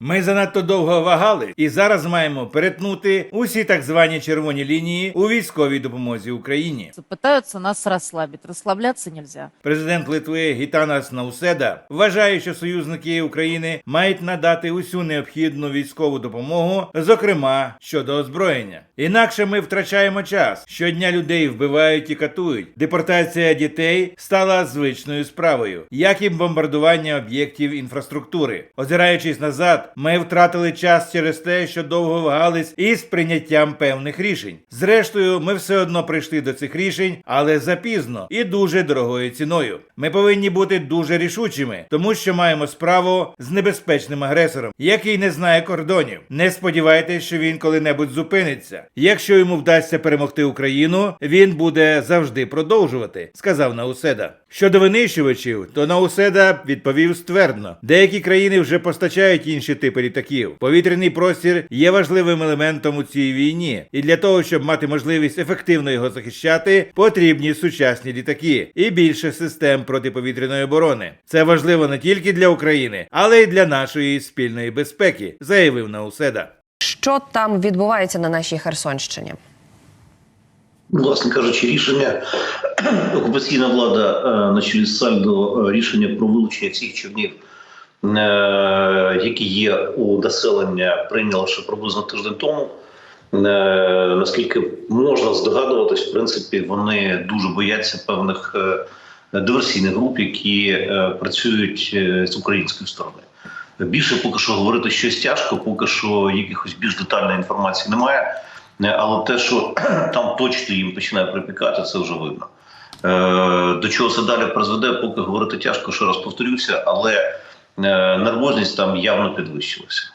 Ми занадто довго вагали і зараз маємо перетнути усі так звані червоні лінії у військовій допомозі Україні. Пытаются нас расслабить. Расслабляться нельзя. Президент Литви Гітанас Науседа вважає, що союзники України мають надати усю необхідну військову допомогу, зокрема щодо озброєння. Інакше ми втрачаємо час. Щодня людей вбивають і катують. Депортація дітей стала звичною справою, як і бомбардування об'єктів інфраструктури. Озираючись назад, ми втратили час через те, що довго вагались із прийняттям певних рішень. Зрештою, ми все одно прийшли до цих рішень, але запізно і дуже дорогою ціною. Ми повинні бути дуже рішучими, тому що маємо справу з небезпечним агресором, який не знає кордонів. Не сподівайтесь, що він коли-небудь зупиниться. Якщо йому вдасться перемогти Україну, він буде завжди продовжувати, сказав Науседа. Щодо винищувачів, то Науседа відповів ствердно: деякі країни вже постачають інші типи літаків. Повітряний простір є важливим елементом у цій війні, і для того, щоб мати можливість ефективно його захищати, потрібні сучасні літаки і більше систем протиповітряної оборони. Це важливо не тільки для України, але й для нашої спільної безпеки, заявив Науседа. Що там відбувається на нашій Херсонщині? Власне кажучи, рішення окупаційна влада е, на чолі з Сальдо е, рішення про вилучення всіх човнів, е, які є у населення, прийняла ще приблизно тиждень тому. Наскільки можна здогадуватись, в принципі, вони дуже бояться певних диверсійних груп, які працюють з української сторони. Більше поки що говорити щось тяжко, поки що якихось більш детальної інформації немає. Е, Але те, що там точно їм починає припікати, це вже видно. Е, До чого це далі призведе, поки говорити тяжко, ще раз повторюся, але е, нервозність там явно підвищилася.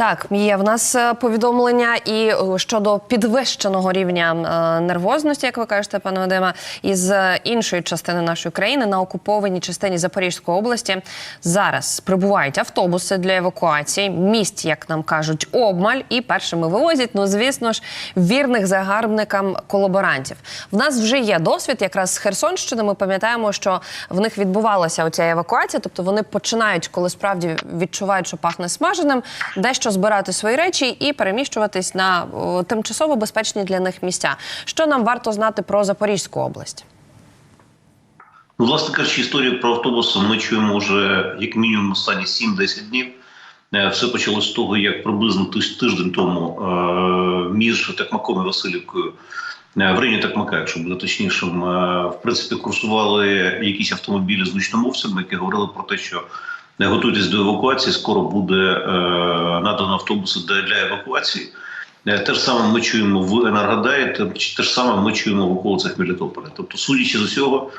Так, є в нас е, повідомлення і щодо підвищеного рівня е, нервозності, як ви кажете, пане Вадиме, із е, іншої частини нашої країни на окупованій частині Запорізької області зараз прибувають автобуси для евакуації. Місць, як нам кажуть, обмаль і першими вивозять. Ну звісно ж, вірних загарбникам колаборантів. В нас вже є досвід, якраз з Херсонщини. Ми пам'ятаємо, що в них відбувалася оця евакуація, тобто вони починають, коли справді відчувають, що пахне смаженим, дещо збирати свої речі і переміщуватись на о, тимчасово безпечні для них місця. Що нам варто знати про Запорізьку область? Ну, власне кажучи, історію про автобуси ми чуємо вже як мінімум останні 7-10 днів. Е, Все почалося з того, як приблизно тиж- тиждень тому е, між Такмаком і Васильівкою е, в районі Такмака, якщо буде точнішим, в принципі, курсували якісь автомобілі з гучномовцями, які говорили про те, що готуйтесь до евакуації, скоро буде е, надано автобуси для, евакуації. Е, Те ж саме ми чуємо в Енергодарі, те, ж саме ми чуємо в околицях Мелітополя. Тобто, судячи з усього,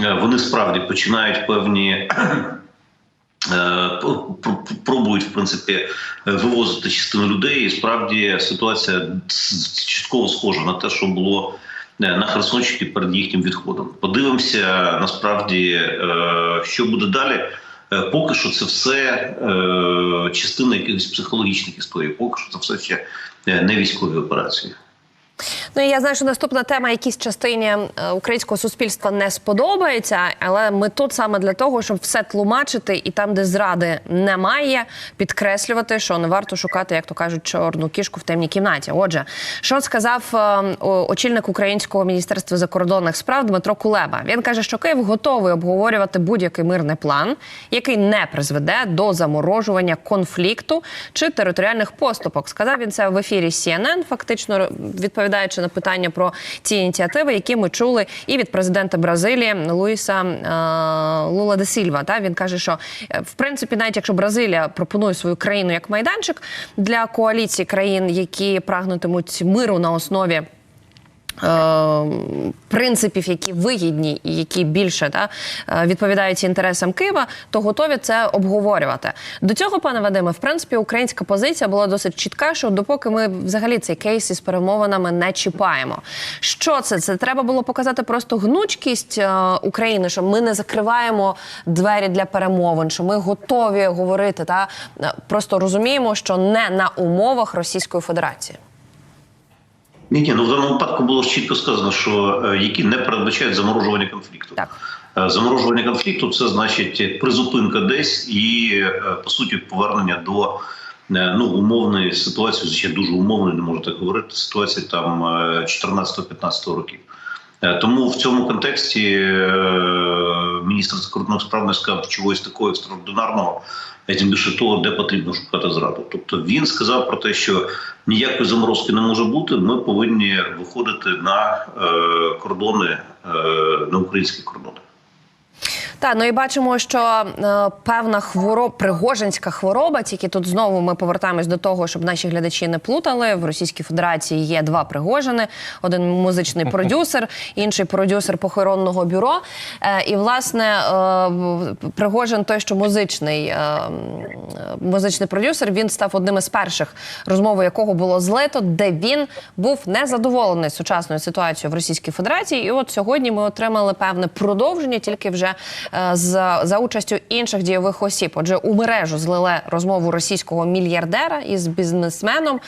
е, вони справді починають певні. пр- пр- Пробують в принципі вивозити частину людей, і справді ситуація чітково схожа на те, що було на Херсонщині перед їхнім відходом. Подивимося насправді, що буде далі. Е, Поки що це все е, частина якихось психологічних історій. Поки що це все ще е, не військові операції. Ну і я знаю, що наступна тема якійсь частині е, українського суспільства не сподобається, але ми тут саме для того, щоб все тлумачити, і там, де зради немає, підкреслювати, що не варто шукати, як то кажуть, чорну кішку в темній кімнаті. Отже, що сказав е, очільник українського міністерства закордонних справ Дмитро Кулеба? Він каже, що Київ готовий обговорювати будь-який мирний план, який не призведе до заморожування конфлікту чи територіальних поступок. Сказав він це в ефірі CNN, фактично відповідаючи на питання про ці ініціативи, які ми чули і від президента Бразилії Луїса е, Лула де Сільва. Та він каже, що е, в принципі, навіть якщо Бразилія пропонує свою країну як майданчик для коаліції країн, які прагнутимуть миру на основі. Е, Принципів, які вигідні і які більше та, е, відповідають інтересам Києва, то готові це обговорювати. До цього, пане Вадиме, в принципі, українська позиція була досить чітка, що допоки ми взагалі цей кейс із перемовинами не чіпаємо. Що це? Це треба було показати просто гнучкість е, України, що ми не закриваємо двері для перемовин, що ми готові говорити та просто розуміємо, що не на умовах Російської Федерації. Ні, ні, ну в даному випадку було чітко сказано, що е, які не передбачають заморожування конфлікту. Так. Е, Заморожування конфлікту це значить призупинка десь і е, по суті повернення до ну умовної ситуації, Звичайно, дуже умовної, не можу так говорити. Ситуації там е, 14-15 років. Е, Тому в цьому контексті е, міністр закордонних справ не сказав чогось такого екстраординарного, а тим більше того, де потрібно шукати зраду. Тобто він сказав про те, що ніякої заморозки не може бути. Ми повинні виходити на е, кордони, е, на українські кордони. Так, ну і бачимо, що е, певна хвороба, пригожинська хвороба, тільки тут знову ми повертаємось до того, щоб наші глядачі не плутали. В Російській Федерації є два пригожини: один музичний продюсер, інший продюсер похоронного бюро. Е, і власне е, Пригожин, той, що музичний, е, музичний продюсер, він став одним із перших, розмову якого було злито, де він був незадоволений сучасною ситуацією в Російській Федерації. І от сьогодні ми отримали певне продовження, тільки вже е, за, за участю інших дійових осіб. Отже, у мережу злили розмову російського мільярдера із бізнесменом.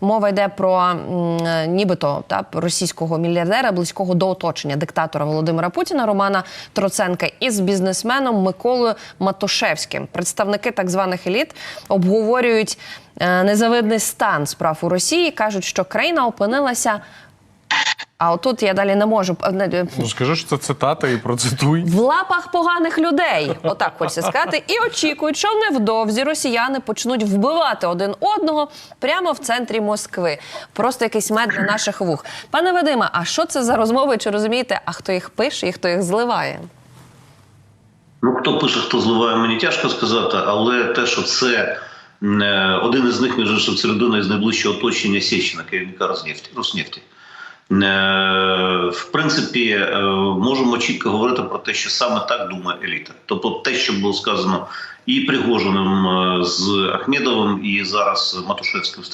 Мова йде про е, нібито та російського мільярдера, близького до оточення диктатора Володимира Путіна Романа Троценка із бізнесменом Миколою Матушевським. Представники так званих еліт обговорюють е, незавидний стан справ у Росії. кажуть, що країна опинилася. А отут я далі не можу не- Ну скажи, що це цитата і процитуй. в лапах поганих людей. Отак хочеться сказати. І очікують, що невдовзі росіяни почнуть вбивати один одного прямо в центрі Москви. Просто якийсь мед для наших вух. Пане Вадиме, а що це за розмови? Чи розумієте, а хто їх пише і хто їх зливає? Ну, хто пише, хто зливає, мені тяжко сказати, але те, що це е, один із них, між іншим, це людина із найближчого оточення Сєчина, керівника Роснефті. Роснефті. Е, В принципі, е, можемо чітко говорити про те, що саме так думає еліта. Тобто, те, що було сказано і Пригожиним е, з Ахмедовим, і зараз Матушевським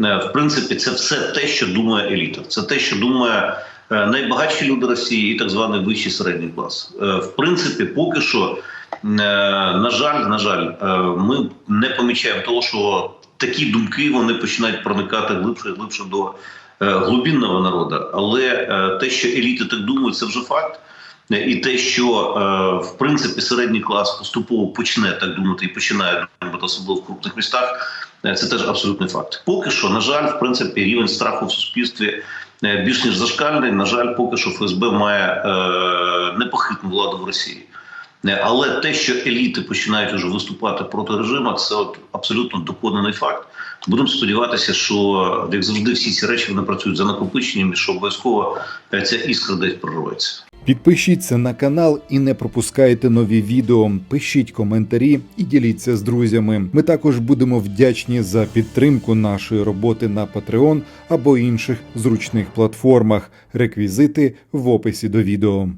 е, в принципі, це все те, що думає еліта. Це те, що думає найбагатші люди Росії і так званий вищий середній клас. В принципі, поки що, на жаль, на жаль, ми не помічаємо того, що такі думки вони починають проникати глибше і глибше до е, глибинного народу. Але е, те, що еліти так думають, це вже факт. І те, що е, в принципі середній клас поступово почне так думати і починає думати, особливо в крупних містах, це теж абсолютний факт. Поки що, на жаль, в принципі, рівень страху в суспільстві більш ніж зашкальний. На жаль, поки що ФСБ має непохитну владу в Росії. Але те, що еліти починають вже виступати проти режиму, це от абсолютно доконаний факт. Будемо сподіватися, що як завжди, всі ці речі вони працюють за накопиченням, і що обов'язково е, ця іскра десь прорветься. Підпишіться на канал і не пропускайте нові відео. Пишіть коментарі і діліться з друзями. Ми також будемо вдячні за підтримку нашої роботи на Patreon або інших зручних платформах. Реквізити в описі до відео.